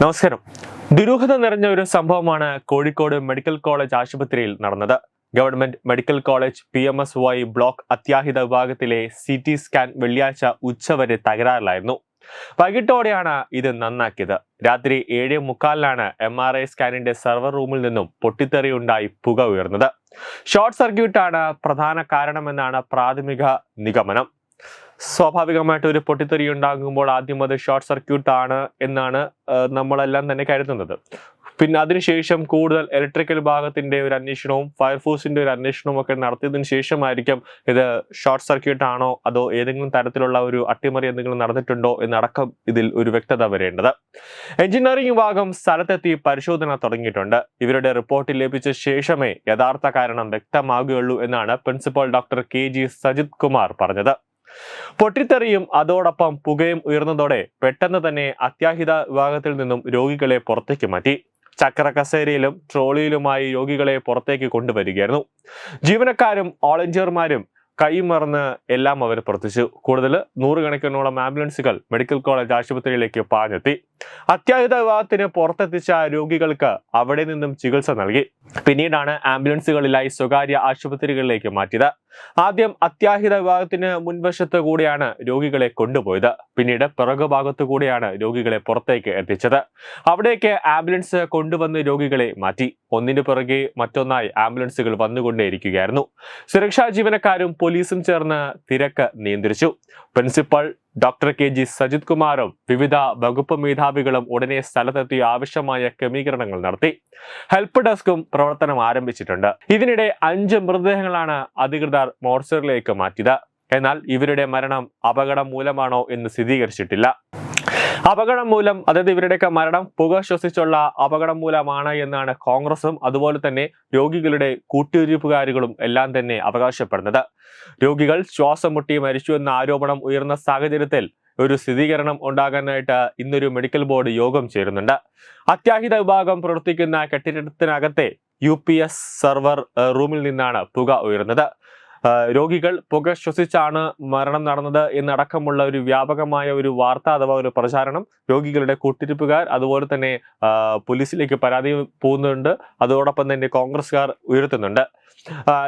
നമസ്കാരം. ദുരൂഹത നിറഞ്ഞ ഒരു സംഭവമാണ് കോഴിക്കോട് മെഡിക്കൽ കോളേജ് ആശുപത്രിയിൽ നടന്നത്. Government medical college P M S Y block അത്യാഹിത വിഭാഗത്തിലെ സി ടി സ്കാൻ വെള്ളിയാഴ്ച ഉച്ചവരെ തകരാറിലായിരുന്നു. വൈകിട്ടോടെയാണ് ഇത് നന്നാക്കിയത്. രാത്രി ഏഴ് മുക്കാലിനാണ് എം ആർ ഐ സ്കാനിന്റെ സെർവർ റൂമിൽ നിന്നും പൊട്ടിത്തെറിയുണ്ടായി പുക ഉയർന്നത്. ഷോർട്ട് സർക്യൂട്ടാണ് പ്രധാന കാരണമെന്നാണ് പ്രാഥമിക നിഗമനം. സ്വാഭാവികമായിട്ട് ഒരു പൊട്ടിത്തെറി ഉണ്ടാകുമ്പോൾ ആദ്യം അത് ഷോർട്ട് സർക്യൂട്ട് ആണ് എന്നാണ് നമ്മളെല്ലാം തന്നെ കരുതുന്നത്. പിന്നെ അതിനുശേഷം കൂടുതൽ ഇലക്ട്രിക്കൽ ഭാഗത്തിന്റെ ഒരു അന്വേഷണവും ഫയർഫോഴ്സിന്റെ ഒരു അന്വേഷണവും ഒക്കെ നടത്തിയതിനു ശേഷമായിരിക്കും ഇത് ഷോർട്ട് സർക്യൂട്ട് ആണോ അതോ ഏതെങ്കിലും തരത്തിലുള്ള ഒരു അട്ടിമറി എന്തെങ്കിലും നടന്നിട്ടുണ്ടോ എന്നടക്കം ഇതിൽ ഒരു വ്യക്തത വരേണ്ടത്. എഞ്ചിനീയറിംഗ് വിഭാഗം സ്ഥലത്തെത്തി പരിശോധന തുടങ്ങിയിട്ടുണ്ട്. ഇവരുടെ റിപ്പോർട്ട് ലഭിച്ച ശേഷമേ യഥാർത്ഥ കാരണം വ്യക്തമാകുകയുള്ളൂ എന്നാണ് principal doctor K G Sajith Kumar പറഞ്ഞത്. പൊട്ടിത്തെറിയും അതോടൊപ്പം പുകയും ഉയർന്നതോടെ പെട്ടെന്ന് തന്നെ അത്യാഹിത വിഭാഗത്തിൽ നിന്നും രോഗികളെ പുറത്തേക്ക് മാറ്റി. ചക്ര കസേരയിലും ട്രോളിയിലുമായി രോഗികളെ പുറത്തേക്ക് കൊണ്ടുവരികയായിരുന്നു. ജീവനക്കാരും ഓളഞ്ചർമാരും കൈമറന്ന് എല്ലാം അവർ പ്രവർത്തിച്ചു. കൂടുതൽ നൂറുകണക്കിനോളം ആംബുലൻസുകൾ മെഡിക്കൽ കോളേജ് ആശുപത്രിയിലേക്ക് പാഞ്ഞെത്തി. അത്യാഹിത വിഭാഗത്തിന് പുറത്തെത്തിച്ച രോഗികൾക്ക് അവിടെ നിന്നും ചികിത്സ നൽകി. പിന്നീടാണ് ആംബുലൻസുകളിലായി സ്വകാര്യ ആശുപത്രികളിലേക്ക് മാറ്റിയത്. ആദ്യം അത്യാഹിത വിഭാഗത്തിന് മുൻവശത്ത് കൂടിയാണ് രോഗികളെ കൊണ്ടുപോയത്. പിന്നീട് പിറകു ഭാഗത്തു കൂടിയാണ് രോഗികളെ പുറത്തേക്ക് എത്തിച്ചത്. അവിടേക്ക് ആംബുലൻസ് കൊണ്ടുവന്ന് രോഗികളെ മാറ്റി. ഒന്നിനു പിറകെ മറ്റൊന്നായി ആംബുലൻസുകൾ വന്നുകൊണ്ടേയിരിക്കുകയായിരുന്നു. സുരക്ഷാ ജീവനക്കാരും പോലീസും ചേർന്ന് തിരക്ക് നിയന്ത്രിച്ചു. Principal doctor K G Sajith കുമാറും വിവിധ വകുപ്പ് മേധാവികളും ഉടനെ സ്ഥലത്തെത്തി ആവശ്യമായ ക്രമീകരണങ്ങൾ നടത്തി. ഹെൽപ്പ് ഡെസ്കും പ്രവർത്തനം ആരംഭിച്ചിട്ടുണ്ട്. ഇതിനിടെ അഞ്ച് മൃതദേഹങ്ങളാണ് അധികൃതർ മോർച്ചറിലേക്ക് മാറ്റിയത്. എന്നാൽ ഇവരുടെ മരണം അപകടം മൂലമാണോ എന്ന് സ്ഥിരീകരിച്ചിട്ടില്ല. അപകടം മൂലം അതായത് ഇവരുടെയൊക്കെ മരണം പുക ശ്വസിച്ചുള്ള അപകടം മൂലമാണ് എന്നാണ് കോൺഗ്രസും അതുപോലെ തന്നെ രോഗികളുടെ കൂട്ടിരിപ്പുകാരികളും എല്ലാം തന്നെ അവകാശപ്പെടുന്നത്. രോഗികൾ ശ്വാസം മുട്ടി മരിച്ചു എന്ന ആരോപണം ഉയർന്ന സാഹചര്യത്തിൽ ഒരു സ്ഥിരീകരണം ഉണ്ടാകാനായിട്ട് ഇന്നൊരു മെഡിക്കൽ ബോർഡ് യോഗം ചേരുന്നുണ്ട്. അത്യാഹിത വിഭാഗം പ്രവർത്തിക്കുന്ന കെട്ടിടത്തിനകത്തെ യു എസ് സെർവർ റൂമിൽ നിന്നാണ് പുക ഉയർന്നത് രോഗികൾ പുക ശ്വസിച്ചാണ് മരണം നടന്നത് എന്നടക്കമുള്ള ഒരു വ്യാപകമായ ഒരു വാർത്ത അഥവാ ഒരു പ്രചാരണം രോഗികളുടെ കൂട്ടിരിപ്പുകാർ അതുപോലെ തന്നെ പോലീസിലേക്ക് പരാതി പോകുന്നുണ്ട്. അതോടൊപ്പം തന്നെ കോൺഗ്രസ്സുകാർ ഉയർത്തുന്നുണ്ട്.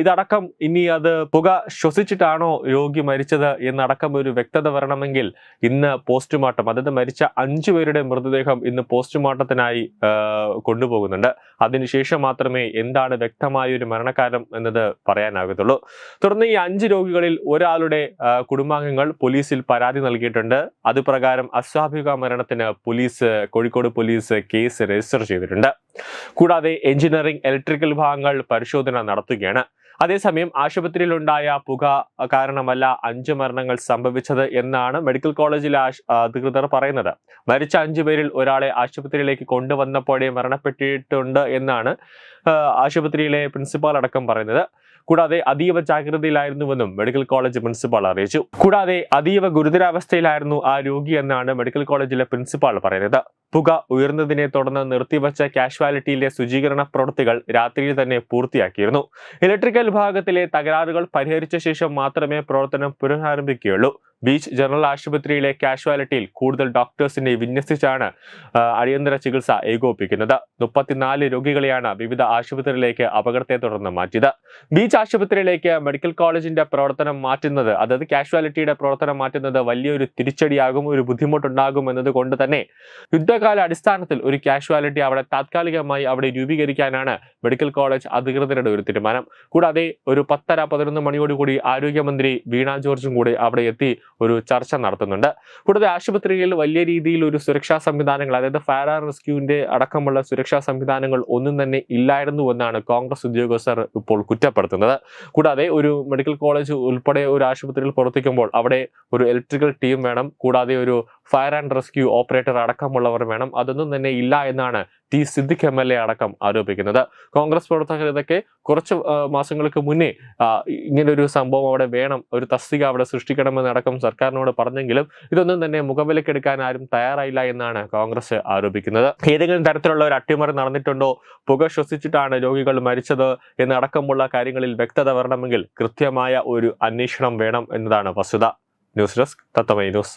ഇതടക്കം ഇനി അത് പുക ശ്വസിച്ചിട്ടാണോ രോഗി മരിച്ചത് എന്നടക്കം ഒരു വ്യക്തത വരണമെങ്കിൽ ഇന്ന് പോസ്റ്റ്മോർട്ടം അതായത് മരിച്ച അഞ്ചു പേരുടെ മൃതദേഹം ഇന്ന് പോസ്റ്റ്മോർട്ടത്തിനായി കൊണ്ടുപോകുന്നുണ്ട്. അതിനുശേഷം മാത്രമേ എന്താണ് വ്യക്തമായ ഒരു മരണകാരണം എന്നത് പറയാനാകത്തുള്ളൂ. തുടർന്ന് ഈ അഞ്ച് രോഗികളിൽ ഒരാളുടെ കുടുംബാംഗങ്ങൾ പോലീസിൽ പരാതി നൽകിയിട്ടുണ്ട്. അത് പ്രകാരം അസ്വാഭാവിക മരണത്തിന് police Kozhikode police case register ചെയ്തിട്ടുണ്ട്. കൂടാതെ എഞ്ചിനീയറിംഗ് ഇലക്ട്രിക്കൽ വിഭാഗങ്ങൾ പരിശോധന നടത്തുകയാണ്. അതേസമയം ആശുപത്രിയിലുണ്ടായ പുക കാരണമല്ല അഞ്ച് മരണങ്ങൾ സംഭവിച്ചത് എന്നാണ് മെഡിക്കൽ കോളേജിലെ അധികൃതർ പറയുന്നത്. മരിച്ച അഞ്ചു പേരിൽ ഒരാളെ ആശുപത്രിയിലേക്ക് കൊണ്ടുവന്നപ്പോഴേ മരണപ്പെട്ടിട്ടുണ്ട് എന്നാണ് ആശുപത്രിയിലെ പ്രിൻസിപ്പാൾ അടക്കം പറയുന്നത്. കൂടാതെ അതീവ ജാഗ്രതയിലായിരുന്നുവെന്നും മെഡിക്കൽ കോളേജ് പ്രിൻസിപ്പാൾ അറിയിച്ചു. കൂടാതെ അതീവ ഗുരുതരാവസ്ഥയിലായിരുന്നു ആ രോഗി എന്നാണ് മെഡിക്കൽ കോളേജിലെ പ്രിൻസിപ്പാൾ പറയുന്നത്. പുക ഉയർന്നതിനെ തുടർന്ന് നിർത്തിവച്ച കാഷ്വാലിറ്റിയിലെ ശുചീകരണ പ്രവൃത്തികൾ രാത്രിയിൽ തന്നെ പൂർത്തിയാക്കിയിരുന്നു. ഇലക്ട്രിക്കൽ വിഭാഗത്തിലെ തകരാറുകൾ പരിഹരിച്ച ശേഷം മാത്രമേ പ്രവർത്തനം പുനരാരംഭിക്കുകയുള്ളൂ. ബീച്ച് ജനറൽ ആശുപത്രിയിലെ കാഷ്വാലിറ്റിയിൽ കൂടുതൽ ഡോക്ടേഴ്സിനെ വിന്യസിച്ചാണ് അടിയന്തര ചികിത്സ ഏകോപിപ്പിക്കുന്നത്. മുപ്പത്തിനാല് രോഗികളെയാണ് വിവിധ ആശുപത്രിയിലേക്ക് അപകടത്തെ തുടർന്ന് മാറ്റിയത്. ബീച്ച് ആശുപത്രിയിലേക്ക് മെഡിക്കൽ കോളേജിന്റെ പ്രവർത്തനം മാറ്റുന്നത് അതായത് കാഷ്വാലിറ്റിയുടെ പ്രവർത്തനം മാറ്റുന്നത് വലിയൊരു തിരിച്ചടിയാകും ഒരു ബുദ്ധിമുട്ടുണ്ടാകും എന്നതുകൊണ്ട് തന്നെ യുദ്ധകാല അടിസ്ഥാനത്തിൽ ഒരു കാഷ്വാലിറ്റി അവിടെ താത്കാലികമായി അവിടെ രൂപീകരിക്കാനാണ് മെഡിക്കൽ കോളേജ് അധികൃതരുടെ ഒരു തീരുമാനം. കൂടാതെ ഒരു പത്തര പതിനൊന്ന് മണിയോടുകൂടി ആരോഗ്യമന്ത്രി വീണ ജോർജും കൂടി അവിടെ എത്തി ഒരു ചർച്ച നടത്തുന്നുണ്ട്. കൂടാതെ ആശുപത്രിയിൽ വലിയ രീതിയിൽ ഒരു സുരക്ഷാ സംവിധാനങ്ങൾ അതായത് ഫയർ ആൻഡ് റെസ്ക്യൂവിന്റെ അടക്കമുള്ള സുരക്ഷാ സംവിധാനങ്ങൾ ഒന്നും തന്നെ ഇല്ലായിരുന്നു എന്നാണ് കോൺഗ്രസ് ഉദ്യോഗസ്ഥർ ഇപ്പോൾ കുറ്റപ്പെടുത്തുന്നത്. കൂടാതെ ഒരു മെഡിക്കൽ കോളേജ് ഉൾപ്പെടെ ഒരു ആശുപത്രിയിൽ പ്രവർത്തിക്കുമ്പോൾ അവിടെ ഒരു ഇലക്ട്രിക്കൽ ടീം വേണം. കൂടാതെ ഒരു ഫയർ ആൻഡ് റെസ്ക്യൂ ഓപ്പറേറ്റർ അടക്കമുള്ളവർ വേണം. അതൊന്നും തന്നെ ഇല്ല എന്നാണ് T Siddique M L A അടക്കം ആരോപിക്കുന്നത്. കോൺഗ്രസ് പ്രവർത്തകർ ഇതൊക്കെ കുറച്ച് മാസങ്ങൾക്ക് മുന്നേ ഇങ്ങനെ ഇങ്ങനൊരു സംഭവം അവിടെ വേണം ഒരു തസ്തിക അവിടെ സൃഷ്ടിക്കണമെന്ന് അടക്കം സർക്കാരിനോട് പറഞ്ഞെങ്കിലും ഇതൊന്നും തന്നെ മുഖവിലക്കെടുക്കാൻ ആരും തയ്യാറായില്ല എന്നാണ് കോൺഗ്രസ് ആരോപിക്കുന്നത്. ഏതെങ്കിലും തരത്തിലുള്ള ഒരു അട്ടിമറി നടന്നിട്ടുണ്ടോ? പുക ശ്വസിച്ചിട്ടാണ് രോഗികൾ മരിച്ചത് എന്നടക്കമുള്ള കാര്യങ്ങളിൽ വ്യക്തത വരണമെങ്കിൽ കൃത്യമായ ഒരു അന്വേഷണം വേണം എന്നതാണ് വസ്തുത. ന്യൂസ് ഡെസ്ക് തത്തമൈ ന്യൂസ്.